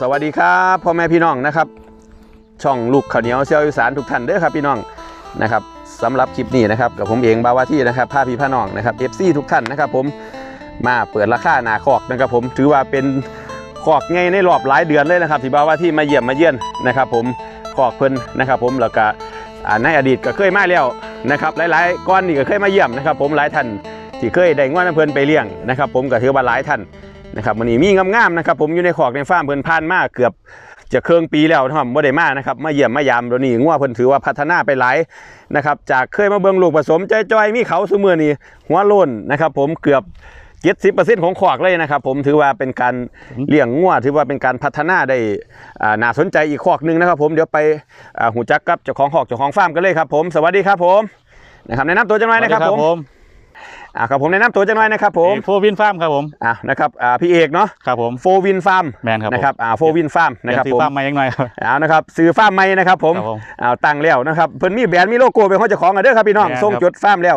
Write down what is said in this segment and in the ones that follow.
สวัสดีครับพ่อแม่พี่น้องนะครับ ช่องลูกข้าวเหนียวเซียวอีสานทุกท่านเด้อครับพี่น้องนะครับสำหรับคลิปนี้นะครับกับผมเองบาวาที่นะครับพาพี่พาน้องนะครับเอฟซีทุกท่านนะครับ ผมมาเปิดราคาหนาคอกนะครับ ผมถือว่าเป็นคอกไงในรอบหลายเดือนเลยนะครับที่บาวาที่มาเยี่ยมมาเยี่ยนนะครับ ผมคอกเพิ่นนะครับ ผมแล้วก็ในอดีตก็เคยมาแล้วนะครับหลายๆก้อนนี่ก็เคยมาเยี่ยมนะครับ ผมหลายท่านที่เคยได้งวดน้ำเพิ่นไปเลี้ยงนะครับ ผมก็ถือว่าหลายท่าน นะครับวันนี้มีงามๆนะครับ ผมอยู่ในขอกในฟาร์มเพิ่นผ่านมาเกือบจะเครื่องปีแล้วนะครับบ่ได้มานะครับมาเยี่ยมมายามตัวนี้งัวเพิ่นถือว่าพัฒนาไปหลายนะครับจากเคยมาเบิ่งลูกผสมจอยๆมีเขาซุมือนี้หัวโล้นนะครับ ผมเกือบ70%ของขอกเลยนะครับ ผมถือว่าเป็นการเลี้ยงงัวถือว่าเป็นการพัฒนาได้น่าสนใจอีกขอกหนึ่งนะครับ ผมเดี๋ยวไปหูจักกับเจ้าของขอกเจ้าของฟาร์มกันเลยครับ ผมสวัสดีครับผมนะครับแนะนำตัวจังหน่อยนะครับผมผม อ่าครับผมแนะนำตัวจังหน่อยนะครับผมโฟวินฟาร์มครับผมอ่านะครับอ่าพี่เอกเนาะครับผมโฟวินฟาร์มแมนครับผมนะครับอ่าโฟวินฟาร์มนะครับเดี๋ยวผมซื้อฟาร์มมายังหน่อยครับเอานะครับซื้อฟาร์มใหม่นะครับผมครับผมเอาตั้งแล้วนะครับเพิ่นมีแบรนด์มีโลโก้เป็นของเจ้าของกันเด้อครับพี่น้องแม่นครับส่งจดฟาร์มแล้ว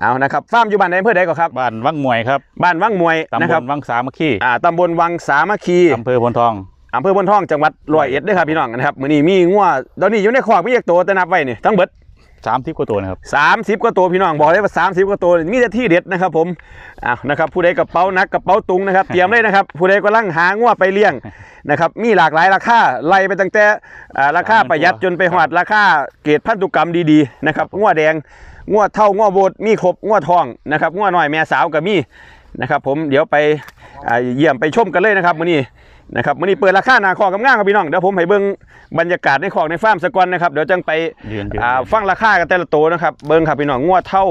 เอานะครับฟาร์มอยู่บ้านไหนอำเภอใดก็ครับบ้านวังมวยครับบ้านวังมวยตำนะบครับลวังสามัคคีอ่าตำบลวังสามัคคีอำเภอพนทองอำเภอบนท่องจังหวัดร้อยเอ็ดเด้อครับพี่น้องนะครับมื้อนี้มีงัวตอนนี้อยู่ในคอกมีเอกตัวแต่นับไว้นี่ทั้งเบิด สามทิพกว่าตัวนะครับ30กว่าตัวพี่น้องบอกเลยว่า30กว่าตัวมีแต่ที่เด็ดนะครับผมอ้าวนะครับผู้ใดกระเป๋าหนักกระเป๋าตุงนะครับเตรียมเลยนะครับผู้ใดกำลังหางัวไปเลี้ยงนะครับมีหลากหลายราคาไล่ไปตั้งแต่อ่าราคาประหยัดจนไปหอดราคาเกรดพันธุกรรมดีๆนะครับงัวแดงงัวเท่างัวโบดมีครบงัวทองนะครับงัวน้อยแม่สาวก็มี นะครับ ผมเดี๋ยวไปอ่าเยี่ยมไปชมกันเลยนะครับมื้อนี้นะครับมื้อนี้เปิดราคาหนาคอกับง่างครับพี่น้องเดี๋ยวผมให้เบิ่งบรรยากาศในคอกในฟาร์มสกอนนะครับเดี๋ยวจังไปยืนยืนอ่าฟังราคากันแต่ละตัวนะครับเบิ้งครับพี่น้องงัวเท่า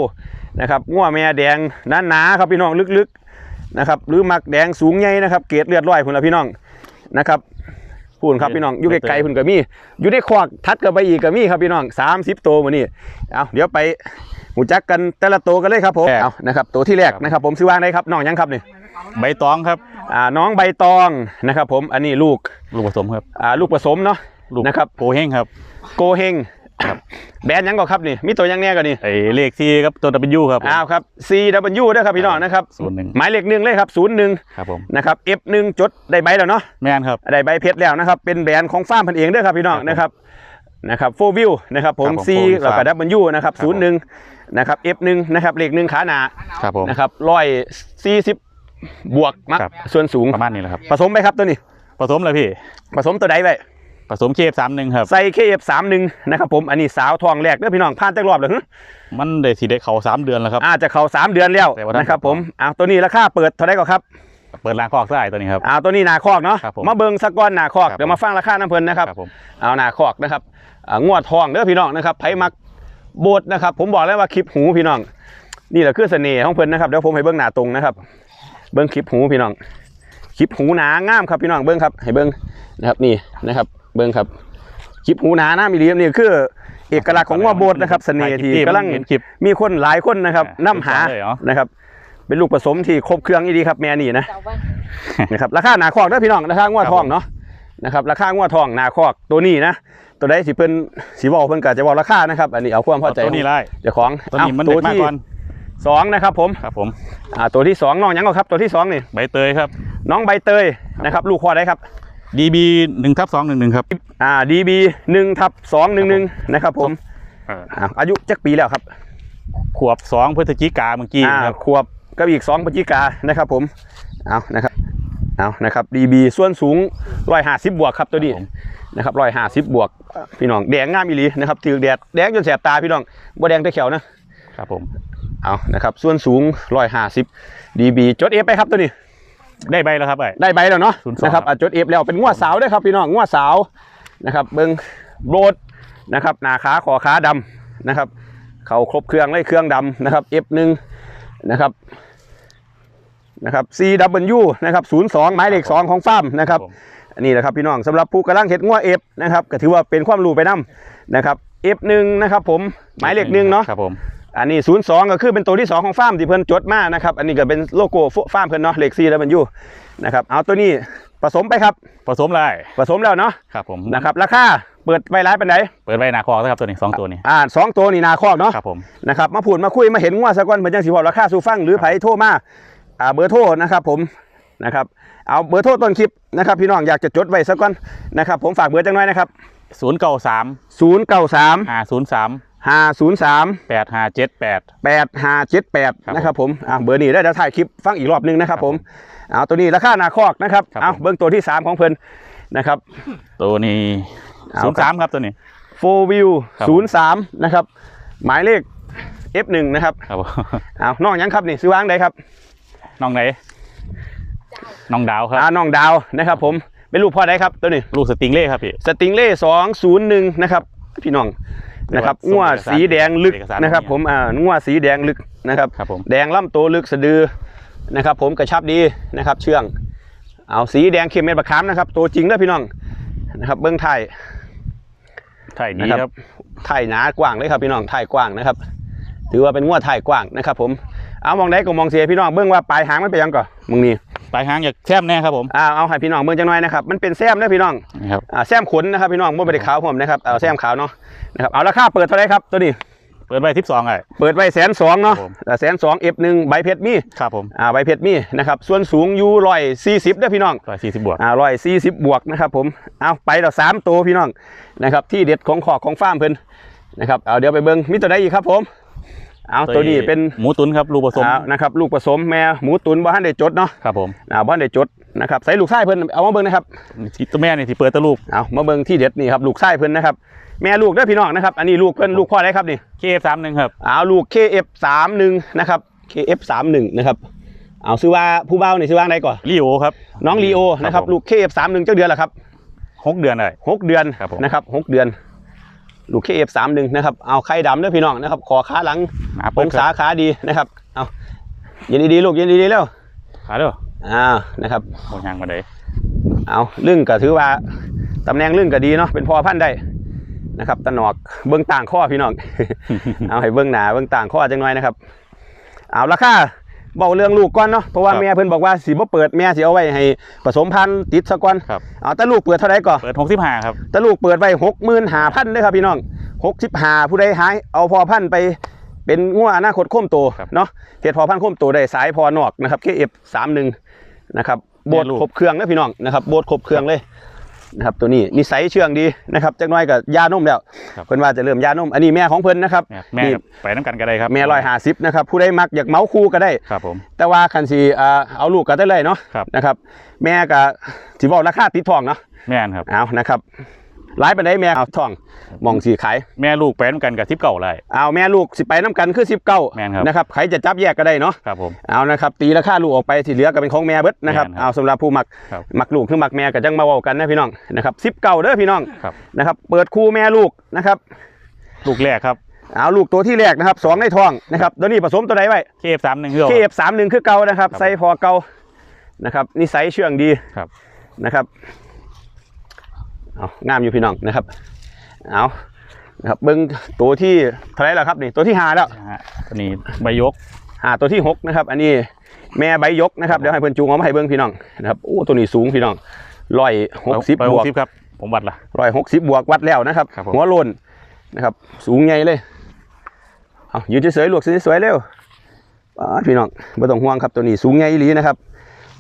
นะครับงัวแม่แดงหนาๆครับพี่น้องลึกๆนะครับหรือมักแดงสูงใหญ่นะครับเกรดเลือดร้อยพุ่นละพี่น้องนะครับพูนครับพี่น้องอยู่ไกลๆพุ่นก็มีอยู่ในควักทัดกันไปอีกก็มีครับพี่น้อง30ตัวมื้อนี้เอาเดี๋ยวไป หูจักกันแต่ละตัวกันเลยครับผมเอานะครับตัวที่แรกนะครับ ผมซื้อวางได้ครับน้องยังครับนี่ใบตองครับอ่าน้องใบตองนะครับผมอันนี้ลูกลูกผสมครับอ่าลูกผสมเนาะลูกนะครับโกเฮงครับโกเฮงแบรนด์หยังก็ครับนี่มีตัวหยังแน่ก็นี่ไอเลขที่ครับตัว W ครับผมอ้าวครับ CW ด้วยครับพี่น้องนะครับศูนย์หนึ่งหมายเลขหนึ่งเลยครับศูนย์หนึ่งครับผมนะครับ F1 จดได้ใบแล้วเนาะแมนครับได้ใบเพชรแล้วนะครับเป็นแบรนด์ของฟาร์มพันเองด้วยครับพี่น้องครับผมนะครับ นะครับโฟวิวนะครับผมครับผม C Four Wheel แล้วก็ W นะครับครับศูนย์หนึ่งนะครับ F1 นะครับเลขหนึ่งขาหนาครับผม นะครับร้อยสี่สิบบวกมักครับ ส่วนสูงประมาณนี้แหละครับ ผสมไปครับตัวนี้ ผสมเลยพี่ ผสมตัวใดไปผสมเคฟสามหนึ่งครับ ใส่ KF31 นะครับผมอันนี้สาวทองแรกเด้อพี่น้องผ่านแต่รอบเลยหึมันได้สีได้เขาสามเดือนแล้วครับ อาจจะเข้าสามเดือนแล้วแต่ว่าท่าน นะครับผมอ้าวตัวนี้ราคาเปิดเท่าไหร่ก็ครับ เปิดร้านคอกได้ตัวนี้ครับอ้าวตัวนี้หนาคอกเนาะครับผมมาเบิงสกก้อนหนาคอกครับเดี๋ยวมาฟังราคาน้ำเพลินนะครับครับ ผม เอาหนาคอกนะครับอ่างวดทองเด้อพี่น้องนะครับไผมักโบดนะครับ ผมบอกแล้วว่าคลิปหูพี่น้อง นี่แหละคือเสน่ห์ของเพิ่นนะครับเดี๋ยวผมให้เบิ้งหนาตรงนะครับ เบิ้งคลิปหูพี่น้อง คลิปหูหนางามครับพี่น้องเบิ้งครับ ให้เบิ้งนะครับนี่นะครับ เบิ้งครับคลิปหูหนาหน้ามีเลียมนี่คือ เอกลักษณ์ของงัวโบดนะครับเสน่ห์ที่กำลัง เห็นคลิป มีคนหลายคนนะครับอ่านํหาเลยเหรอ นะครับ เป็นลูกผสมที่ครบเครื่องอีดีครับ แม่นี่นะนะครับราคาหนาคอกเด้อพี่น้องราคางัวทองเนาะนะครับราคางัวทองหนาคอกตัวนี้นะตัวใดสิเพิ่นสิบอกเพิ่นก็จะบอกราคานะครับ อันนี้เอาความพอใจตัวนี้ไล่เจ้าของตัวนี้มันเอาเด็กมากที่ก่อนสองนะครับผมครับผมอ่าตัวที่สองน้องหยังก็ครับ ตัวที่สองนี่ใบเตยครับ น้องใบเตยนะครับ ลูกคอได้ครับ DB หนึ่งทับสองหนึ่งหนึ่งครับอ่า DB หนึ่งทับสองหนึ่งหนึ่งนะครับผมเอ่ออ่าอายุจักปีแล้วครับ ขวบสองพฤศจิกาเมื่อกี้อ่าครับขวบ กับอีก2พฤศจิกานะครับผมเอานะครับเอานะครับ DB ส่วนสูง150บวกครับตัวนี้นะครับ150บวกพี่น้องแดงงามอีหลีนะครับถือแดดแดงจนแสบตาพี่น้องบ่แดงแต่เขียวนะครับผมเอานะครับส่วนสูง150 DB จด F ไปครับตัวนี้ ได้ใบแล้วครับไอ้ได้ใบแล้วเนาะ02นะครับอะจด F แล้วเป็นงวดสาวด้วยครับพี่น้องงวดสาวนะครับเบิ้งโบดนะครับหน้าขาขอขาดำนะครับเขาครบเครื่องเลยเครื่องดำนะครับ F1 นะครับ นะครับ CW นะครับ02 หมายเลข2ของฟาร์มนะครับผมอันนี้แหละครับพี่น้องสำหรับผู้กำลังเห็ดงัว F นะครับก็ถือว่าเป็นความรู้ไปนํนะครับ F1 นะครับผมหมายเลขหนึ่งเนาะครับผมอันนี้ 02 ก็คือเป็นตัวที่ 2 ของฟาร์มที่เพิ่นจดมานะครับอันนี้ก็เป็นโลโก้ฟาร์มเพิ่นเนาะเลข4แล้วมันอยู่นะครับเอาตัวนี้ผสมไปครับ ผสมเลยผสมแล้วเนาะครับผมนะครับราคาเปิดไปร้ายปานใดเปิดใบหนาคอกนะครับตัวนี้สองตัวนี้อ่าสองตัวนี่นาคอกเนาะครับผมนะครับมาพูดมาคุยมาเห็นงัวซะก่อนเพิ่นจังสิบอกราคาสู่ฟังหรือไผโทรมา อ่าเบอร์โทรนะครับผมนะครับเอาเบอร์โทรต้นคลิปนะครับพี่น้องอยากจะจดไว้สักก่อนนะครับผมฝากเบอร์จังน้อยนะครับศูนย์เก้าสาม0 9 3ห้าศูนย์สาม5 0 3แปดห้าเจ็ดแปด8 5 7ครับ8นะครับผมอ่าเบอร์นี้ได้เดี๋ยวถ่ายคลิปฟังอีกรอบหนึงนะครับครับผผมมเอาตัวนี้ราคาหนาคอกนะครับครับเอาผมเบิ้งตัวที่3ของเพิ่นนะครับ ตัวนี้เอาศูนย์ครัสาบมครับตัวนี้4 view ครับ03นะครับหมายเลข F1 นะครับครับผมเอาน้องหยังครับนี่ซื้อวางได้ครับ น้องไหนน้องดาวครับอ่าน้องดาวนะครับ ผมเป็นลูกพ่อได้ครับตัวนี้ลูกสติงเล่ครับพี่สติงเล่สองศูนย์หนึ่งนะครับพี่น้องนะครับเรียกงัวว่าส่งเอกสารสีแดงลึกเอกสารนะครับเนี่ยผมอ่างัวสีแดงลึกนะครับครับผมแดงล่ำโตลึกสะดือนะครับ ผมกระชับดีนะครับเชื่อง เอาสีแดงเข้มเม็ดบะขามนะครับตัวจริงนะพี่น้องนะครับ เบื้องไทยใช่ดีนะครับครับไทยหนากว้างเลยครับพี่น้องไทยกว้างนะครับ ถือว่าเป็นงัวไทยกว้างนะครับ ผม เอามองได้ก็มองเสียพี่น้องเบื้องว่าปลายหางมันเป็นยังก่อนมึงนี่ปลายหางอยากแคบแน่ครับผมอ่าเอาให้พี่น้องเบื้องจังหน่อยนะครับมันเป็นแซมนะพี่น้องนี่ครับอ่าแซมขนนะครับพี่น้องไม่ได้ขาวผมนะครับเอาแซมขาวเนาะนะครับเอาราคาเปิดเท่าไหรครับตัวนี้เปิดไว้ทิปสองไอ้เปิดไว้แสนสองเนาะครับผมแสนสองเอฟหนึ่งใบเพชรมีครับผมอ่าใบเพชรมีนะครับส่วนสูงอยู่ร้อยสี่สิบนะพี่น้องร้อยสี่สิบบวกอ่าร้อยสี่สิบบวกนะครับผมเอาไปแล้วสามตัวพี่น้องนะครับที่เด็ดของขอกของฟาร์มเพิ่นนะครับเอาเดี๋ยวไปเบิ้งมีตัวใดอีกครับผม เอาตัวนี้เป็นหมูตุ๋นครับลูกผสมอ่านะครับลูกผสมแม่หมูตุนบ้านได้จดเนาะครับผมอ่าบ้านได้จดนะครับใส่ลูกไส้เพิ่นเอามาเบิ้งนะครับตัวแม่นี่ที่เปิดตะลูกเอามาเบิ้งที่เด็ดนี่ครับลูกไส้เพิ่นนะครับแม่ลูกเด้อพี่น้องนะครับอันนี้ลูกเพิ่นลูกพ่อได้ครับนี่เคฟสามหนึ่งครับเอาลูก KF31 นะครับ KF31 นะครับเอาซื้อว่าผู้เบ้านี่ซื้อว่าไหนก่อนลีโอครับน้องลีโอนะครับผมลูก KF31 เจ้าเดือนละครับหกเดือนเลยหกเดือนครับผมนะครับหกเดือน ลูก KF31 นะครับ เอาไข่ดำเด้อพี่น้องนะครับคอขาหลังหนาอเปิดงคศารับขาดีนะครับ เอายินดีๆลูกยินดีๆเร็วขาเด้ออ่านะครับหมดยางมาเลยเอาลึ่งก็ถือว่าตำแหน่งลึ่งก็ดีเนาะเป็นพ่อพันธุ์ได้นะครับตะหนอกเบื้องต่างข้อพี่น้อง เอาให้เบื้องหนาเบื้องต่างข้อจังหน่อยนะครับ เอาราคา เบาเรื่องลูกก่อนเนาะเพราะว่าแม่เพิ่นบอกว่าสิบ่เปิดแม่สิเอาไว้ให้ผสมพันธุ์ติดซะก่อนครับ เอาแต่ลูกเปิดเท่าไหร่ก่อนเปิดหกสิบห้าครับ แต่ลูกเปิดไว้65,000เด้อครับพี่น้อง65ผู้ใดหายเอาพอพันธุ์ไปเป็นงัวอนาคตโค้มโตครับเนาะเฮ็ดพอพันธุ์โค้มโตได้สายพอนอกนะครับ KF31 นะครับโบดแม่ลูกครบเครื่องนะพี่น้องนะครับโบดครบเครื่องเลย นะครับตัวนี้นิสัยเชื่องดีนะครับจักหน้อยกับยานมแล้วครับเพิ่นว่าจะเริ่มยานมอันนี้แม่ของเพิ่นนะครับเนี่ยแม่นี่ครับไปน้ำกันก็ได้ครับแม่ร้อยห้าสิบนะครับผู้ใดมักอยากเมาคู่ก็ได้ครับผมแต่ว่าคันสีอ่าเอาลูกก็ได้เลยเนาะครับนะครับแม่ก็สิบอกราคาติดทองเนาะแม่นครับเอานะครับ หลายปานใดแม่เอาทองมองสีขายแม่ลูกไปน้ำกันกับทิปเก่าเลยเอาแม่ลูกสิไปน้ำกันคือสิบเก้าแม่นครับนะครับใครจะจับแยกก็ได้เนาะครับผมเอานะครับตีราคาลูกออกไปที่เหลือก็เป็นของแม่เบิดนะครับแม่นครับเอาสำหรับผู้มักครับมักลูกคือมักแม่ก็จังมาเว้ากันนะพี่น้องนะครับสิบเก้าเด้อพี่น้องครับ นะครับเปิดคู่แม่ลูกนะครับลูกแรกครับเอาลูกตัวที่แรกนะครับสองในท้องนะครับตัวนี้ผสมตัวใดไว้ เคฟสามหนึ่งคือเคเอฟสามหนึ่งคือเก่านะครับครับ ไซส์พอเก่านะครับนิสัยเชื่องดีครับนะครับ เอางามอยู่พี่น้องนะครับ เอานะครับเบิ้งตัวที่เท่าไหรแล้วครับนี่ตัวที่หาแล้วนะฮะตัวนี้ใบยกหาตัวที่หกนะครับ อันนี้แม่ใบยกนะครับเดี๋ยวให้เพิ่นจูงเอามาให้เบิ้งพี่น้องนะครับโอ้ตัวนี้สูงพี่น้องร้อยหกสิบใบบวกสิบครับผมวัดละร้อยหกสิบบวกวัดแล้วนะครับครับผมหัวโลนนะครับ สูงใหญ่เลยเอายืนเฉยๆลวกสวยๆเร็วอ่าพี่น้องไม่ต้องห่วงครับตัวนี้สูงใหญ่อีหลีนะครับ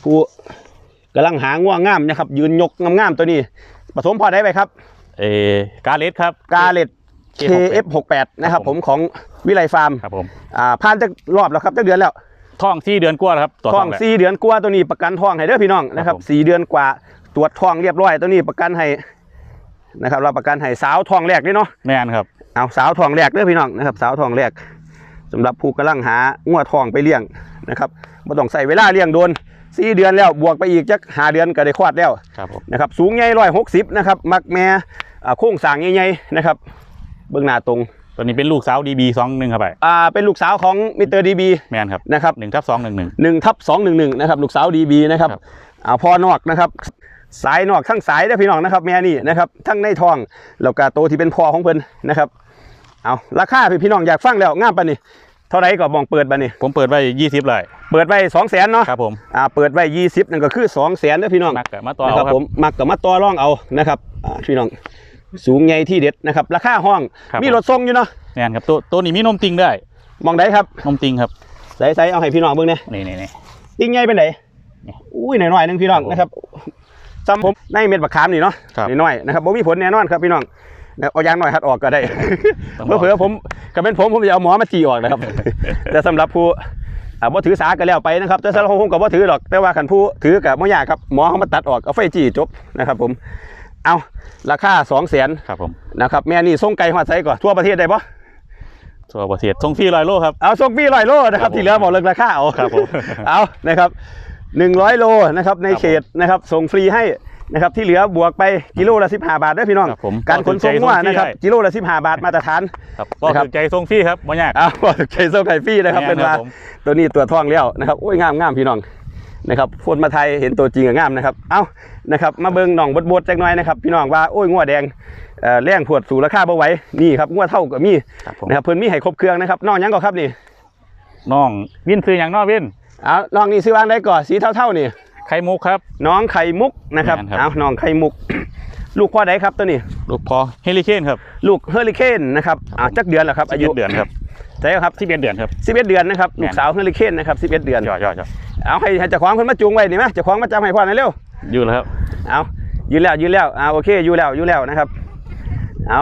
ผู้กำลังหาง่วงงามนะครับ ยืนยกงามๆตัวนี้ ผสมพอได้ไหมครับเออกาเลสครับ กาเลต KF68 นะครับผมของวิไลฟาร์มครับผมอ่าผ่านจะรอบแล้วครับจะเดือนแล้วท่องที่เดือนกว่าแล้วครับตัวท้ท่อองงแหละสี่เดือนกว่าตัวนี้ประกันท้องให้เด้อพี่น้องนะครับผม สี่เดือนกว่าตรวจท้องเรียบร้อยตัวนี้ประกันให้นะครับเราประกันให้สาวท้องแรกด้วยเนาะ แม่นครับเอาสาวทองแรกเด้อพี่น้องนะครับสาวทองแรกสำหรับผู้กำลังหางัวทองไปเลี้ยงนะครับไม่ต้องใส่เวลาเลี้ยงโดน สี่เดือนแล้วบวกไปอีกจักหาเดือนก็ได้คลอดแล้วครับผมนะครับสูงใหญ่ร้อยหกสิบนะครับมักแม่อ่าโค้งสร้างใหญ่ๆนะครับ เบื้องหน้าตรงตัวนี้เป็นลูกสาวดีบีสองหนึ่งครับไปอ่าเป็นลูกสาวของมิสเตอร์ดีบีแม่นครับนะครับหนึ่งทับสองหนึ่งหนึ่งหนึ่งทับสองหนึ่งหนึ่งนะครับลูกสาวดีบีนะครับครับเอาพ่อนอกนะครับสายนอกทั้งสายเด้อพี่น้องนะครับแม่นี่นะครับทั้งในท้องแล้วก็โตวที่เป็นพ่อของเพิ่นนะครับเอาราคาพี่พี่น้องอยากฟังแล้วงามปะนี่ เท่าไหรก็มองเปิดปะนี่ผมเปิดไว้ยี่สิบเลยเปิดไว้สองแสนเนาะครับผมอ่าเปิดไว้ยี่สิบนั่นก็คือสองแสนเด้อพี่น้องมักกับมาต่อนะเอาครับครับผมมักกับมาต่อรองเอานะครับอ่าพี่น้องสูงใหญ่ที่เด็ดนะครับราคาห้องครับมีรถส่งอยู่เนาะแม่นครับตัวตัวนี้มีนมติงได้มองได้ครับนมติงครับใส่ใส่เอาให้พี่น้องเบิ่งเนี่ยนี่นี่นี่ติ้งใหญ่เป็นไหนอุ้ยหน่อยๆหนึงพี่น้องครับผมนะครับซ้ำผมในเม็ดบักขามนี่เนาะครับน้อยๆนะครับบ่มีผลแน่นอนครับพี่น้องนะ เอายางหน่อยหัดออกก็ได้ต้องบอกเผื่อๆผมก็เป็นผมผมจะเอาหมอมาจีออกนะครับ แต่สำหรับผู้อ่าบ่ถือสาก็แล้วไปนะครับ แต่สำหรับผมก็บ่ถือหรอกแต่ว่าคันผู้ถือกับบ่ยากครับหมอเขามาตัดออกเอาไฟจี้จบนะครับผมเอาราคา2 0 0 0 0นครับผมนะครับแม่นี่ส่งไก่ฮอดไสก่อนทั่วประเทศได้บ่ตัวประเทศทรงฟรีลอยโลครับเอาส่งพี่ร้อยโลนะคครัรับบผมที่เหลือบอกเลิกราคาเอาครับผมเอานะครับ100โลนะครับในครับผมเขตนะครับส่งฟรีให้ นะครับที่เหลือบวกไปกิโลละ15 บาทเด้อพี่น้อง ครับผมการขนส่งก็ถือใจว่าส่งฟรีนะครับได้กิโลละ15 บาทมาตรฐาน ครับก็นะครับ ถือใจทรงฟรีครับบ่ยากเอาบอกใช้โซ่ไก่ฟรีนะครับแม่เป็นนครัว่าบผม ตัวนี้ตัวท่องเลี้ยวนะครับโอ้ยงามงามพี่น้องนะครับพูดมาไทยเห็นตัวจริงอะงามนะครับเอานะครับมาเบิ่งหน่องบดบดๆจักหน่อยนะครับพี่น้องว่าโอ้ยงัวแดงเอ่อแรงผวดสู่ราคาบ่ไหวนี่ครับงัวเท่าก็มีครับผมนะครับเพิ่นมีให้ครบเครื่องนะครับน้องหยังก็ครับนี่น้องวินซื้ออย่างน้องวินเอาน้องนี่ซื้อวางได้ก่อนสีเท่าๆนี่ ไข่มุกครับ น้องไข่มุกนะครับแม่นครับ เอาน้องไข่มุก ลูกพ่อใดครับตัวนี้ ลูกพอเฮลิเคนครับลูกเฮอริเคนนะครับอ่าจักเดือนแล้วครับอายุ11เดือนครับใช่ครับ11เดือนครับ11เดือนนะครับแม่นลูกสาวเฮอริเคนนะครับ11 เดือน ยอดยอดยอดเอาให้ให้เจ้าของเพิ่นมาจูงไว้นี่ไหมเจ้าของมาจำให้พ่อหน่อยเร็ว อยู่แล้วครับ เอายืนแล้วยืนแล้วเอาโอเคอยู่แล้วอยู่แล้วนะครับ เอา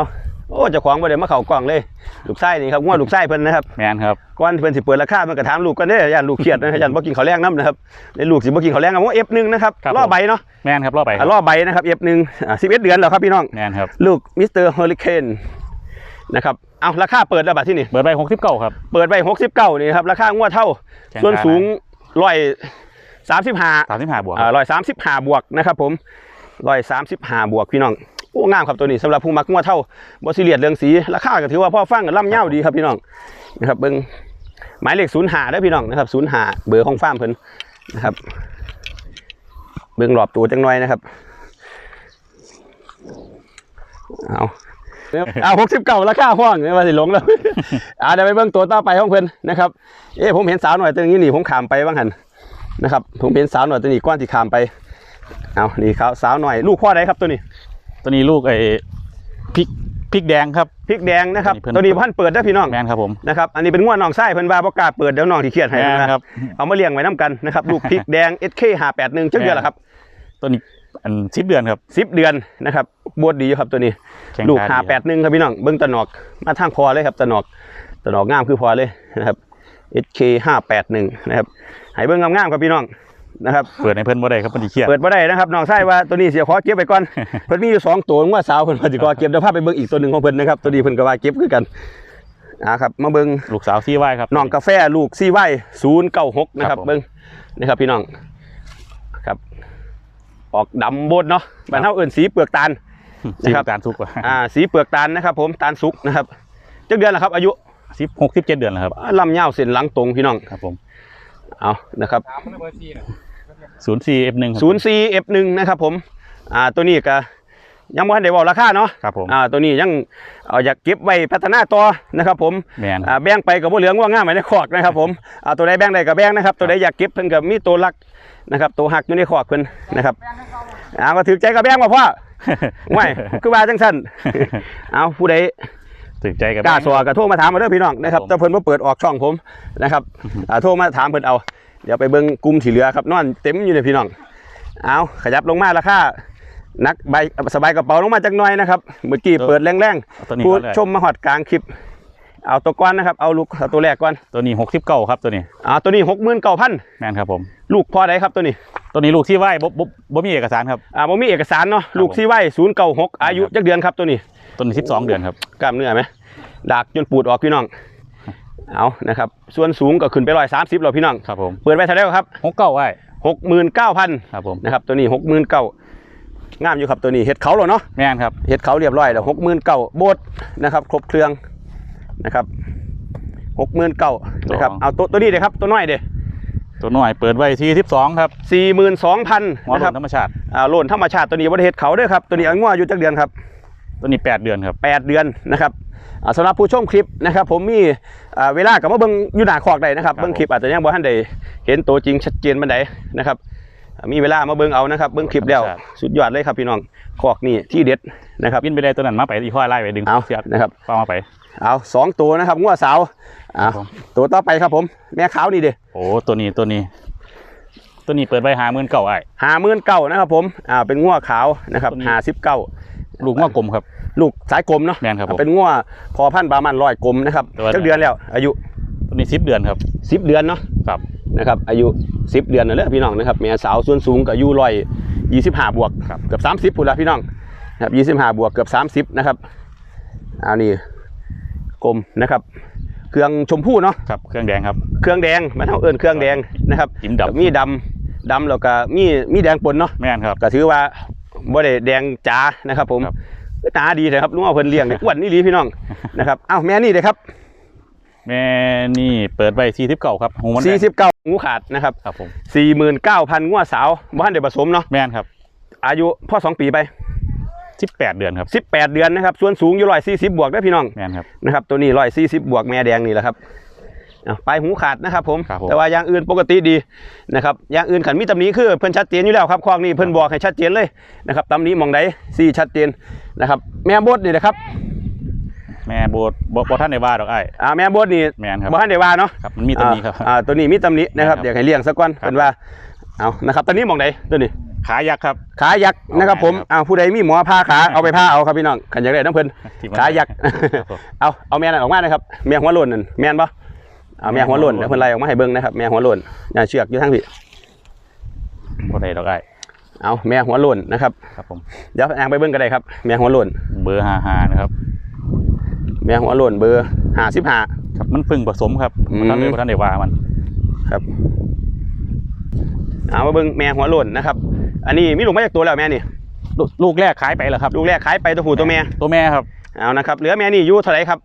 โอ้เจ้าของบ่ได้มาเข้ากล่องเลย ลูกไส้นี่ครับงวดลูกไส้เพิ่นนะครับแมนครับก่อนเพิ่นสิเปิดราคามันก็ถามลูกก่อนเด้อย่านลูกเครียดนะย่านบ่กินข้าวแรงน้ำนะครับในลูกสิบ่กินข้าวแรงอะโอ้ F1 นะครับครับ ล่อผมใบเนาะแมนครับรอบไปคอะรับล่อใบนะครับ F1 อะ11 เดือนแล้วครับพี่น้อง แมนครับลูกมิสเตอร์เฮอริเคนนะครับเอาราคาเปิดแล้วบัดที่นี่ เบิดไป69ครับ เปิดไป69นี่ครับราคางวดเท่า แข่งส่วนขันสูงร้อยสามสิบห้า35บวกคอ่ารับ ร้อยสามสิบห้าบวกนะครับผมร้อยสามสิบห้าบวกพี่น้อง โอ้งามครับตัวนี้สำหรับผู้มักงวเท่าบอสิเลียดเรืองสีราคาก็ถือว่าพ่อฟังกันล่ำเง่าดีครับพี่น้องนะครับเบิ้งหมายเลขศูนย์หาได้พี่น้องนะครับศูนย์หาเบอร์ของฟาร์มเพิ่นนะครับเบิ้งหลอบตัวจังหน่อยนะครับเอาเอาหกสิบเก้าราคาห้องเนี่ยว่าสิหลงแล้วอ่าเดี๋ยวไปเบิ้งตัวต่อไปของเพิ่นนะครับเอ๊ะผมเห็นสาวหน่อยตัวนี้นี่ผมขามไปบ้างหันนะครับผมเห็นสาวหน่อยตัวนี้ก้อนที่ขามไปเอานี่เขาสาวหน่อยลูกพ่อใดครับตัวนี้ ตัวนี้ลูกไอ้พริกพริกแดงครับ พริกแดงนะครับเพิ่นตัวนี้พันเปิดได้อพี่น้องแมนครับผมนะครับอันนี้เป็นง่วน้องไส้เพิ่นว่าบ่กล้าเปิดเดี๋ยวน้องที่เครียดให้แมนนะครับเอามาเลี้ยงไว้น้ำกันนะครับลูกพริกแดง SK 581จักเดือนละครับ ตัวนี้อัน10เดือนครับ10เดือนนะครับบวดดีอยู่ครับตัวนี้แข่งลูกขาดีครับ581ครับพี่น้องเบิ่งตะหนอกมาทางคอเลยครับตะหนอกตะหนอกงามคือพอเลยนะครับ SK 581นะครับให้เบิ่งงามๆครับพี่น้อง นะครับเปิดในเพิ่นบ่ได้ครับเพิ่นสิเครียดเปิดบ่ได้นะครับน้องไส้ว่าตัวนี้เสียขอเก็บไปก่อนเพิ่นมีอยู่สองตัวว่าสาวเพิ่นว่าสิขอเก็บเดี๋ยวพาไปเบิ่งอีกตัวหนึงของเพิ่นนะครับตัวนี้เพิ่นก็ว่าเก็บคือกันอ่าครับมาเบิ่งลูกสาวซี่ไหวครับน้องกาแฟลูกซีไว้ศูนย์เก้าหกนะครับครับผมเบิ้งนี่ครับพี่น้องครับ ออกดำบดเนาะบ้านเฮาเอิ้นสีเปลือกตาลสีนะครับน้ำตาลสุกว่ะอ่าสีเปลือกตาลนะครับ ผมตาลสุกนะครับจักเดือนละครับ อายุ16 17เดือนแล้วครับลำยาวเส้นหลังตรงพี่น้องครับผม เอานะครับ04 F1 ครับศูนย์ซีเอฟหนึ่งนะครับผมอ่าตัวนี้ก็ยังบ่ทันได้บอกราคาเนาะครับผมอ่าตัวนี้ยังเอาอยากเก็บไว้พัฒนาต่อนะครับผมแมนอ่าแบ่งไปกับบ่เหลืองว่าง่ามไว้ในคอกนะครับผมอ่าตัวใดแบ่งได้ก็แบ่งนะครับตัวใดอยากเก็บเพิ่นก็มีตัวรักนะครับตัวหักอยู่ในคอกเพิ่นนะครับอ่าก็ถือใจก็แบ่งมาพ่อไม่คือว่าจังซั่นเอาผู้ใด ถึกใจกับกล้าสอก็โทรมาถามมาเด้อพี่น้องนะครับผมแต่เพิ่นบ่เปิดออกช่องผมนะครับอ่าโทรมาถามเพิ่นเอา เดี๋ยวไปเบิ่งกลุ่มที่เหลือครับนอนเต็มอยู่เลยพี่น้อง เอาขยับลงมาราคานักใบสบายกระเป๋าลงมาจักหน่อยนะครับ เมื่อกี้เปิดแรงเอาตัวๆนี้ผู้ก่อนเลยชมมาหอดกลางคลิป เอาตัวก้อนนะครับ เอาลูกเอาตัวแรกก่อน ตัวนี้69ครับตัวนี้อ่าตัวนี้หกหมื่นเก้าพันแมนครับผม ลูกพ่อใดครับตัวนี้ ตัวนี้ลูกที่ไหวบ่บ่บ่มีเอกสารครับ อ่าผมมีเอกสารเนาะ ลูกที่ไว้ศูนย์เก้าหกอายุจักเดือนครับตัวนี้ ตัวนี้12เดือนครับกล้ามเนื้อไหมดากจนปูดออกพี่น้องเอานะครับ ส่วนสูงก็ขึ้นไปร้อยสามสิบแล้วพี่น้องครับผมเปิดไว้เท่าไหร่ครับ69ไหวหกหมื่นเก้าพันครับผมนะครับตัวนี้หกหมื่นเก้างามอยู่ครับตัวนี้เห็ดเขาแล้วเนาะแมนครับเห็ดเขาเรียบร้อยแล้วหกหมื่นเก้าโบดนะครับ ครบเครื่องนะครับหกหมื่นเก้านะครับเอาตัวตัวนี้เด้ครับตัวน้อยเด้ตัวน้อยเปิดไว้ที่12ครับสี่หมื่นสองพันหัวนะโลครับนธรรมชาติอ่าโลนธรรมชาติตัวนี้บริเห็ดเขาเด้อครับตัวนี้อังวอยู่จักเดือนครับ ตัวนี้ 8 เดือนครับแปดเดือนนะครับอ่าสำหรับผู้ชมคลิปนะครับผมมีอ่าเวลากับว่าเบิ้งอยู่หน้าคอกได้นะครับครับเบิ้งคลิปอาจจะยังบ่ทันได้เห็นตัวจริงชัดเจนบันไดนะครับอ่ามีเวลามาเบิ้งเอานะครับเบิ้งคลิปแล้วสุดยอดเลยครับพี่น้องคอกนี่ที่เด็ดนะครับวินไปได้ตัวนั้นมาไปอีกข้อไล่ไปดึงเอาเสียบนะครับฟังมาไปเอาสองตัวนะครับงัวสาวอ่าครับผมตัวต่อไปครับผม แม่ขาวนี่เด้โอ้ตัวนี้ตัวนี้ ตัวนี้เปิดไปหาหมื่นเก่าไอ้หาหมื่นเก้านะครับผมอ่าเป็นงัวขาวนะครับตัวนี้หาสิบเก้า ลูกงอกลมครับ ลูกสายกลมเนาะแม่นครับผมเป็นงัวพอพันธุ์บามันร้อยกลมนะครับแต่ว่าจักเดือนแล้ว อายุตัวนี้สิบเดือนครับ สิบเดือนเนาะครับ นะครับ อายุสิบเดือนนั่นแหละพี่น้องนะครับแม่สาวส่วนสูงก็อายุร้อยยี่สิบห้าบวกครับ เกือบสามสิบพุ่นละพี่น้องนะครับยี่สิบห้าบวกเกือบสามสิบนะครับเอานี่กลมนะครับ เครื่องชมพู่เนาะ ครับ เครื่องแดงครับ เครื่องแดงมันเท่าเอิญเครื่องแดงนะครับ จิ้มดำ มีดำดำแล้วก็มีมีแดงปนเนาะแม่นครับก็ถือว่า บ่ได้แดงจ๋านะครับ ผมครับตาดีเลยครับลุงเอาเพิ่นเลี้ยงเนี่ยอ้วนนี่ลีพี่น้องนะครับเอ้าแม่นี่เลยครับ แม่นี่เปิดไปสี่สิบเก่าครับหูมันแดสี่งสิบเก้างูขาดนะครับครับผมสี่หมื่นเก้าพันงัวสาวบ้านเด็กผสมเนาะแม่นครับ อายุพ่อสองปีไปสิบแปดเดือนครับสิบแปดเดือนนะครับส่วนสูงอยู่ร้อยสี่สิบบวกได้อพี่น้องแม่นครับนะครับตัวนี้ร้อยสี่สิบบวกแม่แดงนี่แหละครับ เอาไปหูขาดนะครับผมครับผม แต่ว่าอย่างอื่นปกติดีนะครับอย่างอื่นขันมีตำหนี้คือเพิ่นชัดเจนอยู่แล้วครับคลองนี้เพิ่นบอกให้ชัดเจนเลยนะครับตำหนี้มองใดสี่ชัดเจนนะครับแม่บดนี่นะครับแม่โบดบ่บ่ท่านในว่าดอกไอ้อ่าแม่บดนี่แม่นครับ บ่ทันได้ว่าเนาะครับมันมีตัวนี้ครับ อ่าอ่าตัวนี้มีตำหนี้นะครับครับ เดี๋ยวให้เลี้ยงสักก่อนครับเพิ่นว่าเอานะครับตอนนี้มองใดตัวนี้ ขายักษ์ครับ ขายักษ์นะครับผมครับเอาผู้ใดมีหมอพาขาเอาไปพาเอาครับพี่น้องขันอยากได้น้ำเพิ่นที่มันขายักษ์ ครับผม เอาเอาแม่นั่นออกมานะครับแม่หัวโลนนั่นแม่นปะ เอาแม่หัวโลนเดี๋ยวเพิ่นไล่ออกมาให้เบิ่งนะครับแม่หัวโลนอย่าเชือกอยู่ทางพี่บ่ได้ดอกไอ้เอาแม่หัวโลนนะครับครับผมเดี๋ยวแองไปเบิ่งก็ได้ครับ แม่หัวโลนเบอร์ห้าห้านะครับ แม่หัวโลนเบอร์ห้าสิบห้าครับมันเพึ่งผสมครับอืมบ่ท่านได้บ่ท่านได้ว่ามันครับ เอามาเบิ่งแม่หัวโลนนะครับ อันนี้มีลูกมาจากตัวแล้วแม่นี่ลูกลูกแรกขายไปแล้วครับ ลูกแรกขายไปตัวผู้ตัวแม่ตัวแม่ครับเอานะครับเหลือแม่นี่อยู่เท่าไหร่ครับ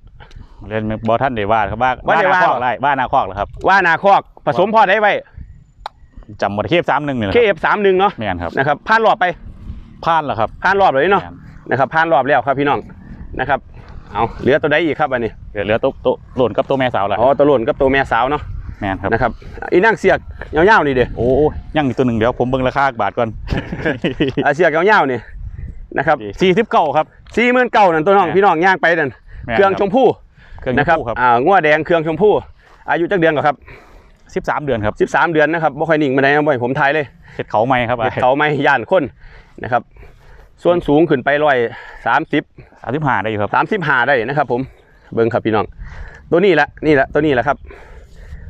เล่นบ่ท่านได้ว่าครับว่าบ่ได้ว่านาคอกไรว่านาคอกเหรอครับว่านาคอกผสมพ่อได้ไว้จำบ่ได้เคฟสามหนึ่งนี่แหละเคครับเอฟสามหนึ่งเนาะแม่นครับนะครับผ่านรอบไปผ่านแล้วครับผ่านรอบเลยเนาะแม่นนะครับผ่านรอบแล้วครับพี่น้องนะครับเอาเหลือตัวใดอีกครับอันนี้เหลือเหลือตัวตัวหล่นกับตัวแม่สาวแหละอ๋อตัวหล่นกับตัวแม่สาวเนาะแม่นครับนะครับอีนั่งเสียกยาวๆนี่เด้อ โอ้ยยังอีกตัวหนึ่งเดี๋ยวผมเบิ่งราคาบาทก่อนอ่าเสียกยาวๆนี่นะครับสี่สิบเก้าครับ สี่หมื่นเก้านั่นตัวน้องแม่พี่น้องย่างไปนั่นแม่นเครื่องชมพู่ เครื่องนะนะคครัรับบอ่างัวแดงเครื่องชมพู่อายุจักเดือนก่อนครับสิบสามเดือนครับสิบสามเดือนนะครับบ่ค่อยนิ่งมาได้นะบ่อยผมทายเลย เห็ดเขาไหมครับเฮ็ดเขาไม่ย่านคนนะครับ ส่วนสูงขึ้นไปร้อยสามสิบสามสิบห้าได้อยู่ครับสามสิบห้าได้นะครับ ผมเบิ่งครับพี่น้อง ตัวนี้แหละนี่แหละตัวนี้แหละครับ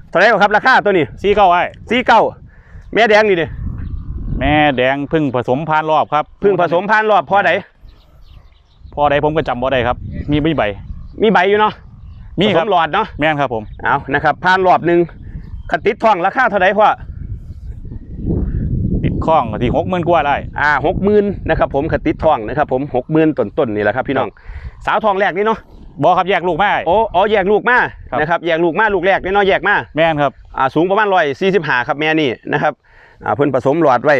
เท่าไหร่ครับราคาตัวนี้สี่เก้าไอ้สี่เก้าแม่แดงนี่เด้แม่แดงพึ่งผสมพานรอบครับเพึ่งผสมพันธุ์รอบพอใดพอใดผมก็จำบ่ได้ครับ มีไม่ใบมีใบอยู่เนาะ มีผคสรับมหลอดเนาะแม่นครับผมเอานะครับพันรอบหนึ่งคันติดทองราคาเท่าไหร่พ่อติดข้องที่หกหมื่นกว่าได้อ่าหกหมื่นนะครับผมคันติดทองนะครับผมหกหมื่นต้นๆนี่แหละครับพี่น้องสาวทองแรกนี่เนาะบอครับแยกลูกแม่โอ้อ๋อแยกลูกมาครับนะครับแยกลูกมาลูกแรกนี่เนาะแยกมาแม่นครับอ่าสูงประมาณร้อยสี่สิบห้าครับแม่นี่นะครับอ่าเพิ่นผสมหลอดไว้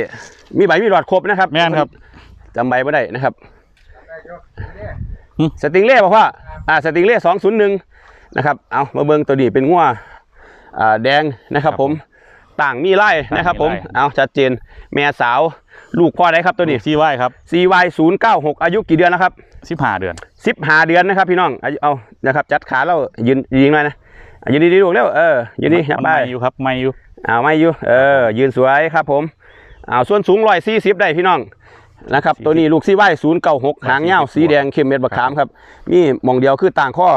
มีใบมีหลอดครบนะครับแม่นครับจำใบไม่ได้นะครับหึสติงเล่บอกว่าอ่าสติงเล่สองศูนย์หนึ่ง นะครับ เอามาเบิ่งตัวนี้เป็นงัวอ่าแดงนะครับ ผมต่างมีไล่นะครับ ผมเอาชัดเจนแม่สาวลูกพ่อได้ครับตัวนี้ซีไว้ครับ CY 0 9 6 อายุกี่เดือนแล้วครับสิบห้าเดือน15เดือนนะครับ พี่น้องอายุเอานะครับ จัดขาแล้วยืนยิงหน่อยนะอะยืนดีๆลูกเร็วเออยืนดียับมันไปไม่อยู่ครับไม่อยู่เอาไม่อยู่เออ ยืนสวยครับ ผมเอาส่วนสูงร้อยสี่สิบได้พี่น้องนะครับ ตัวนี้ลูกซีไว้ศูนย์เก้าหกหางเงาวสีแดงเข้มเม็ดบะขามครับมีหมองเดียวคือต่างข้อ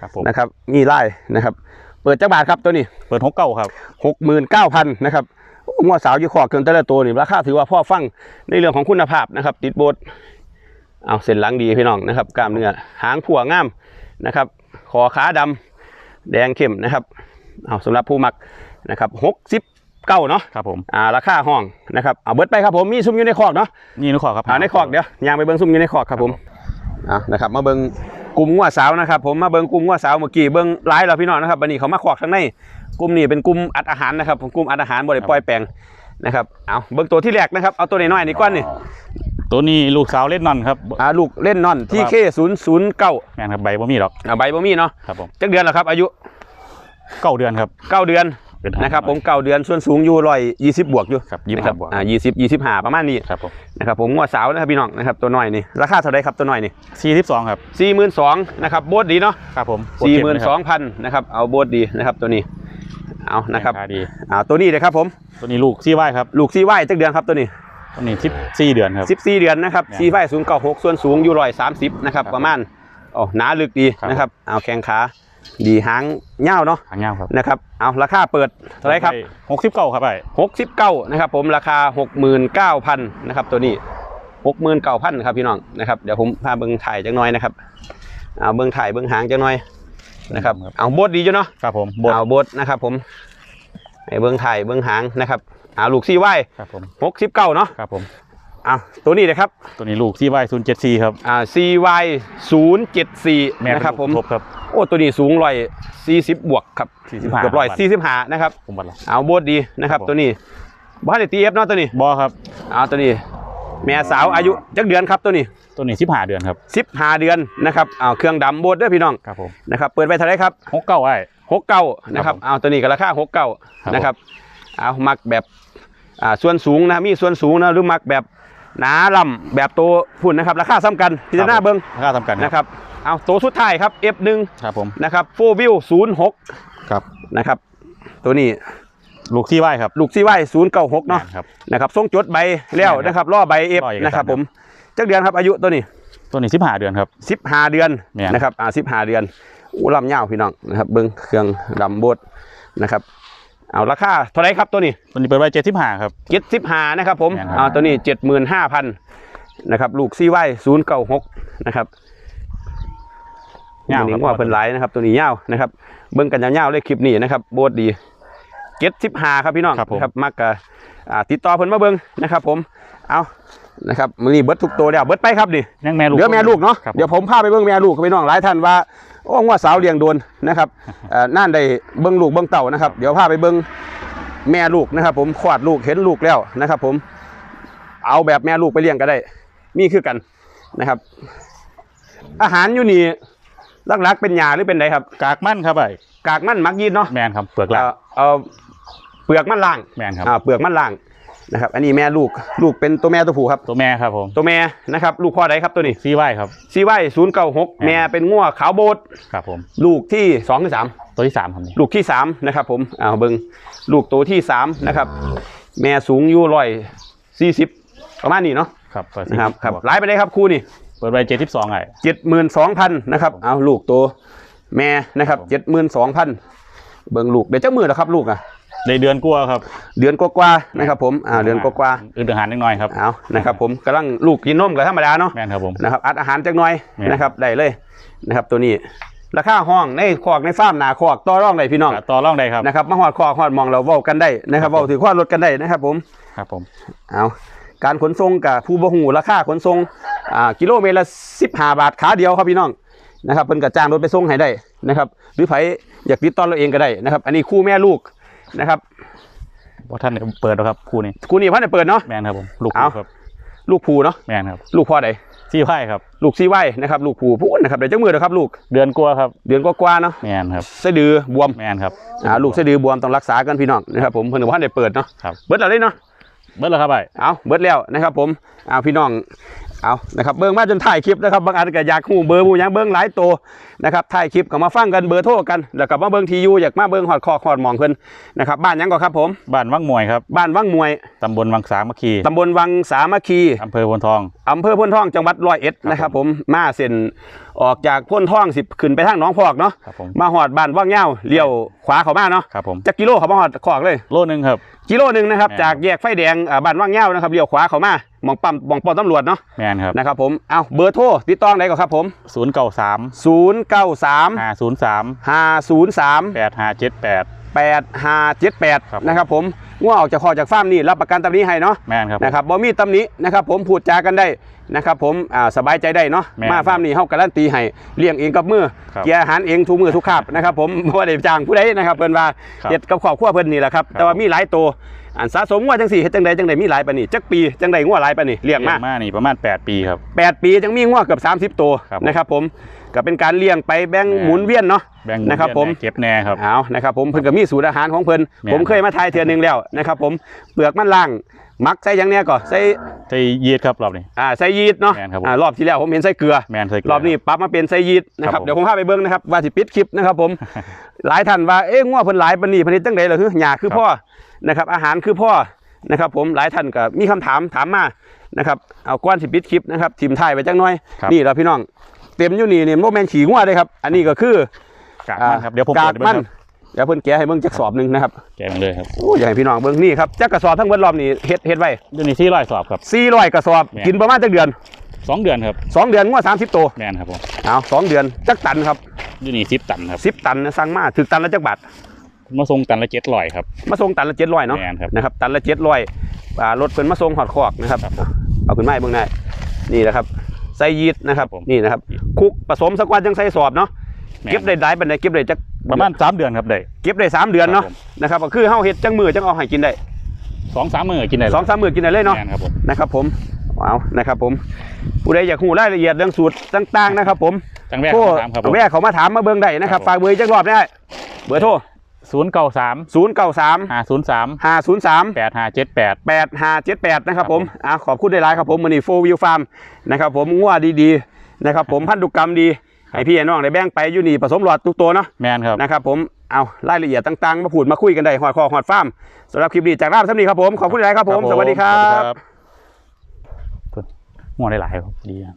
ครับผมนะครับมีไล่นะครับ เปิดจักบาทครับตัวนี้เปิดหกเก้าครับหกหมื่นเก้าพันนะครับงัวสาวยี่ขอเกินแต่ละตัวนี่ราคาถือว่าพ่อฟังในเรื่องของคุณภาพนะครับ ติดโบสเอาเส้นหลังดีพี่น้องนะครับกล้ามเนื้อหางผัวงามนะครับคอขาดำแดงเข้มนะครับเอาสำหรับผู้มักนะครับหกสิบเก้าเนาะครับผมอ่าราคาห้องนะครับเอาเบิดไปครับผมมีซุ้มอยู่ในคอกเนาะนี่นุขอครับอ่าในคอกเดี๋ยวยางไปเบิ้งซุ้มอยู่ในคอกครับผมอ่านะครับมาเบิ้ง กลุ่มงัวสาวนะครับ ผมมาเบิ้งกลุ่มงัวสาวเมื่อกี้เบิ้งไลฟ์เราพี่น้องนะครับวันนี้เขามาคอกข้างในกลุ่มนี้เป็นกลุ่มอัดอาหารนะครับผมกลุ่มอัดอาหารบริปล่อยแปลงนะครับเอาเบิ้งตัวที่แรกนะครับเอาตัวน้อยๆนี่ก้อนนี่ตัวนี้ลูกสาวเล่นนอนครับอ่าลูกเล่นนอนที่เคศูนย์ศูนย์เก้าแม่นครับใบบ่มีหรอกอ่าใบบ่มีเนาะครับผมจักเดือนแล้วครับ อายุเก้าเดือนครับเก้าเดือนเป็ นทางนะครับผมเก้าเดือนส่วนสูงอยู่ร้อยยี่สิบบวกอยู่ครับยี่สิบนะห้าบวกอ่ายี่สิบยี่สิบห้าประมาณนี้ครับผมนะครับผมงัวสาวนะครับพี่น้องนะครับตัวน้อยนี่ราคาเท่าไหรครับตัวน้อยนี่สี่สิบสองครับสี่หมื่นสองนะครับโบสดีเนาะครับผมสี่หมื่นสองพันนะครับเอาโบสดีนะครับตัวนี้เอานะครับแข้งขาดีเอาตัวนี้เลยครับผมตัวนี้ลูกซี่ไว้ครับลูกซีไว้จักเดือนครับตัวนี้ตัวนี้สิบสี่เดือนครับ14เดือนนะครับเนี่ยซีไว้สูงเก้าหกส่วนสูงอยู่ร้อยสามสิบนะครับครับประมาณโอ้หนาลึกดีครับนะครับเอาแข้งขา ดีหางเง่าวเนาะหางยาวครับนะครับเอาราคาเปิดเท่าไหรครับหกสิบเก้าครับไอ้69นะครับผมราคา69,000นะครับตัวนี้69,000ครับพี่น้องนะครับเดี๋ยวผมพาเบิ้งถ่ายจังน้อยนะครับเอาเบิ้งถ่ายเบิ้งหางจังน้อยนะครับเอาโบดดีอยู่เนาะครับผมบดเอาโบดนะครับผมให้เบิ้งถ่ายเบิ้งหางนะครับเอาลูกซีไว้ครับผม69เนาะครับผมเอาตัวนี้เลยครับ ตัวนี้ลูกซี่ไว้ศูนย์เจ็ดสี่ครับ อ่า CY 074แม่นะครับผมครบครับ โอ้ตัวนี้สูงร้อยสี่สิบบวกครับ45เกือบร้อยสี่สิบห้านะครับผมบัตรละเอาโบดดีนะครับครับผมตัวนี้บ้านเดตีเอฟเนาะตัวนี้บอครับเอาตัวนี้ แม่สาวอายุจักเดือนครับตัวนี้ตัวนี้สิบห้าเดือนครับสิบห้าเดือนนะครับเอาเครื่องดำโบดเด้อพี่น้องครับผมนะครับเปิดไปเท่าไหรครับหกเก้าไอ้หกเก้านะครับผมเอาตัวนี้ก็ราคาหกเก้าครับนะครับเอามักแบบอ่าส่วนสูงนะมีส่วนสูงนะหรือมักแบบ หนาลำแบบโตพุ่นนะครับราคาซ้ำกันพิจารณาเบิ้งราคาทำกันนะครับเอาตัวสุดท้ายครับ F1 ครับผมนะครับโฟวิว06ครับนะครับ ตัวนี้ลูกซี่ไว้ครับ ลูกซีไว้096เนาะแม่ครับนะครับส่งจดใบแล้วแม่นครับนะครับล่อใบเอฟรอเอกสารนะครับผมจักเดือนครับอายุตัวนี้ ตัวนี้สิบห้าเดือนครับ15เดือนแม่นนะครับอ่า15เดือนอู้ลำยาวพี่น้องนะครับเบิ้งเครื่องดำโบดนะครับ เอาราคาเท่าไหรครับตัวนี้ตัวนี้เปิดไว้เจ็ดสิบห้าครับ75นะครับผมแม่นครับเอาตัวนี้75,000นะครับลูกซีไว้096นะครับยาวตัวนี้ครับว่าเพิ่นหลายนะครับตัวนี้ยาวนะครับเบิ้งกันยาวๆเลยคลิปนี้นะครับโบดดี75ครับพี่น้องครับผมนะครับมักกะอ่าติดต่อเพิ่นมาเบิ้งนะครับผมเอา นะครับมื้อนี้เบิดทุกตัวแล้วเบิดไปครับดิยังแม่ลูก เหลือแม่ลูกเนาะครับเดี๋ยวผมพาไปเบิ้งแม่ลูกกับพี่น้องหลายท่านว่าโอ้ว่าสาวเลี้ยงโดนนะครับเอ่อนั่นได้เบิ้งลูกเบิ้งเต่านะครับเดี๋ยวพาไปเบิ้งแม่ลูกนะครับ ผมขวาดลูกเห็นลูกแล้วนะครับ ผมเอาแบบแม่ลูกไปเลี้ยงก็ได้มีคือกันนะครับ อาหารอยู่นี่ลักๆเป็นหญ้าหรือเป็นไดครับ กากมั่นครับไอ้กากมันมักยีดเนาะแมนครับเปลือกหลักเอ่อเอาเปลือกมันล่างแมนครับ อ่าเปลือกมันล่าง นะครับ อันนี้แม่ลูกลูกเป็นตัวแม่ตัวผู้ครับ ตัวแม่ครับผมตัวแม่นะครับ ลูกพ่อใดครับตัวนี้ซี่ไว้ครับซีไว้ศูนย์เก้าหกแม่แม่เป็นงัวขาวโบดครับผมลูกที่สองที่สามตัวที่สามครับนี่ลูกที่สามนะครับ ผมอ้าวเบิงลูกตัวที่สามนะครับ แม่สูงอยู่ร้อยสี่สิบประมาณนี้เนาะครับเปิดนะครับครับบวกไล่ไปเลยครับคู่นี่เปิดไว้เจ็ดสิบสองไอ้เจ็ดหมื่นสองพันนะครับเอาลูกตัวแม่นะครับครับผมเจ็ดหมื่นสองพันเบิงลูกเดี๋ยวเจ้ามือแล้วครับลูกอะ ในเดือนกลัวาครับ เดือนกว่าๆนะครับผมอ่าเดือนกว่าอืดอาหารนิดหน่อยครับ ๆเอานะครับผมกำลังลูกกินนมกับธรรมดาเนาะแมนครับผม นะครับอัดอาหารจักหน่อยแม่น นะครับได้เลยนะครับตัวนี้ราคาห้องในคอกในฟาร์มหนาคอกต่อรองได้พี่น้องต่อร่องได้ครับ นะครับมาหอดคอกหอดหมองเราเว้ากันได้นะครับครับผมเว้าถือข้อรถกันได้นะครับผม ครับผม เอาการขนส่งกับผู้บ่หูราคาขนส่งอ่ากิโลเมตรละ15บาทขาเดียวครับพี่น้องนะครับเพิ่นก็จ้างรถไปส่งให้ได้นะครับหรือไผอยากติดต่อเราเองก็ได้นะครับ อันนี้คู่แม่ลูก นะครับว่าท่านได้เปิดแล้วครับคู่นี้คู่นี้เพิ่นได้เปิดเนาะแมนครับผมลูกเอาครับลูกผูเนาะแมนครับลูกพ่อใดซี่ไว้ครับลูกซีไว้นะครับลูกผูพูดนะครับเดี๋ยวจักมือเด้อครับลูกเดือนกลัวาครับเดือนกว่าๆเนาะแมนครับสะดือบวมแมนครับอ่าลูกสะดือบวมต้องรักษากันพี่น้องนะครับผมเพิ่นว่าได้เปิดเนาะครับเบิดแล้วเลยเนาะเบิดแล้วครับไอ้เอาเบิดแล้วนะครับผมเอาพี่น้อง เอานะครับเบิ้งมาจนถ่ายคลิปนะครับบางอันก็อยากหูเบอร์หมูหยังเบิ้งหลายโตวนะครับถ่ายคลิปก็มาฟังกันเบอร์โทรกันแล้วก็มาเบิ้งทียูอยากมาเบิ้งหอดคอหอดหมองเพิ่นนะครับบ้านหยังก็ครับผมบ้านวังมวยครับบ้านวังมวยตำบลวังสามัคคีตำบลวังสามัคคีอำเภอพนทองอำเภอพ้นท่องจังหวัดร้อยเอ็ดครับนะครับผมมาเส้นออกจากพ้นท่องสิขึ้นไปทางหนองพอกเนาะครับผมมาหอดบ้านว่างเง่าเลี้ยวขวาเข้ามาเนาะครับผมจักกิโลเขามาหอดคอกเลยโลนึงครับกิโลหนึ่งนะครับแม่นจากแยกไฟแดงอ่าบ้านว่างเง่านะครับเลี้ยวขวาเข้ามาห มองปั๊มหมองปอมตำรวจเนาะแมนครับนะครับผมเอาเบอร์โทรติดต่อไหนก่อนครับผมศูนย์เก้าสาม0 9 3ห้าศูนย์สาม5 0 3แปดห้าเจ็ดแปด8 5 7ครับ8นะครับผมง่วออกจากคอจากฟาร์มนี่รับประกันตำหนี้ให้เนาะแมนครับผมนะครับบ่มีตำหนี้นะครับผมพูดจากันได้นะครับผมอ่าสบายใจได้เนาะแม่นมาฟาร์มนี่เฮาการันตีให้เลี้ยงเองกับมือครับเกียร์อาหารเองทุกมือทุกคาบนะครับผมบ่ได้จ้างผู้ใดนะครับเพิ่นว่าครับเฮ็ดกับครอบครัวเพิ่นนี่แหละครับครับแต่ว่ามีหลายตัว อันสะสมงัวจังสี่เฮ็ดจังใดจังใดมีหลายปานนี้จักปีจังใดงัวหลายปานนี้เลี้ยงมา มานี่ประมาณแปดปีครับแปดปีจังมีงัวเกือบ30 ตัวครับผมนะครับผมก็เป็นการเลี้ยงไปแบ่งแม่นหมุนเวียนเนาะแบ่งนะครับผมเก็บแน่ครับเอานะครับผมเพิ่นก็มีสูตรอาหารของเพิ่นแม่นผมเคยมาทายเทื่อนึงแล้วนะครับผมเปลือกมันล่างมักใส่หยังเนี้ยก่อนใส่ใส่ยีดครับรอบนี้อ่าใส่ยีสต์เนาะแม่นครับผมอ่ารอบที่แล้วผมเห็นใส่เกลือแมนใส่เกลืรอบนี้ปรับมาเป็นไซยีดนะคครัรับบผมเดี๋ยวผมพาไปเบิ้งนะครับว่าสิปิดคลิปนะครับผมหลายท่านว่าเอ๊ะง้อเพิ่นหลายปานนี้เพิ่นเฮ็ดจังได๋ล่ะคือหญ้าคือพ่อ นะครับ อาหารคือพ่อนะครับผมหลายท่านก็มีคำถามถามมานะครับเอาก้อนสิปิดคลิปนะครับทีมไทายไปจังน้อยครับนี่เราพี่น้อง เต็มอยู่นี่นี่บ่แม่นขี้ง้อเด้ครับ อันนี้ก็คือกากมันครับเดี๋ยวผมกากเปิดให้มันเบิ่งครับเดี๋ยวเพิ่นแกะให้เบิ่งจักสอบหนึงนะครับแกะมันเลยครับโอ้อยากให้พี่น้องเบิ่งนี่ครับจักกระสอบทั้งเบิดรอบนี้เฮ็ดเฮ็ดไว้เดี๋ยวนี้ที่ร้อยสอบครับ400กระสอบแม่นกินประมาณจักเดือนสองเดือนครับสองเดือนง้อ30ตัวแมนครับผมเอาสองเดือนจักตันครับเดี๋ยวนี้สิบตันครับ10ตันนะสั่งมาถึกตันละจักบาท มาส่งตันละเจ็ดร้อยครับ มาส่งตันละเจ็ดร้อยเนาะแม่นครับ นะครับตันละเจ็ดร้อยอ่ารถเพิ่นมาส่งหอดคอกนะครับ ครับผม เอาขึ้นมาให้เบิ่งได้นี่นะครับใส่ยีสต์นะครับครับผม นี่นะครับคลุกผสมสักวันจังใส่สอบเนาะแม่นเก็บได้ได้บันไดเก็บได้จักประมาณสามเดือนครับได้ เก็บได้สามเดือนเนาะครับผม นะครับก็คือเฮาเฮ็ดจังมือจังเอาให้กินได้สองสามมื้อกินได้สองสามมื้อกินได้เลยเนาะแมนครับผม นะครับผมว้าวนะครับผม ผู้ใดอยากรู้รายละเอียดเรื่องสูตรต่างๆนะครับผมจังแรกโทรถามครับผมแวะเขามาถามมาเบิ่งได้นะครับ ครับผม ฝากเบอร์อีกจักรอบได้ เบอร์โทร ศูนย์เก้าสาม093ห้าศูนย์สาม503แปดห้าเจ็ดแปดแปดห้าเจ็ดแปดนะครับครับผผมมอ่าขอบคุณได้หลายครับผมมันนี่โฟวิวฟาร์มนะครับผมงัวดีๆนะครับผมพันธุกรรมดีให้พี่น้องได้แบ่งไปอยู่นี่ผสมหลอดทุกตัวเนาะแมนครับนะครับผมเอารายละเอียดต่างๆ มาพูดมาคุยกันได้หอดคอหอดฟาร์มสำหรับคลิปนี้จากราบท่านี้ครับผมขอบคุณหลายครับผม สวัสดีครับหัวได้หลายครับดีครับ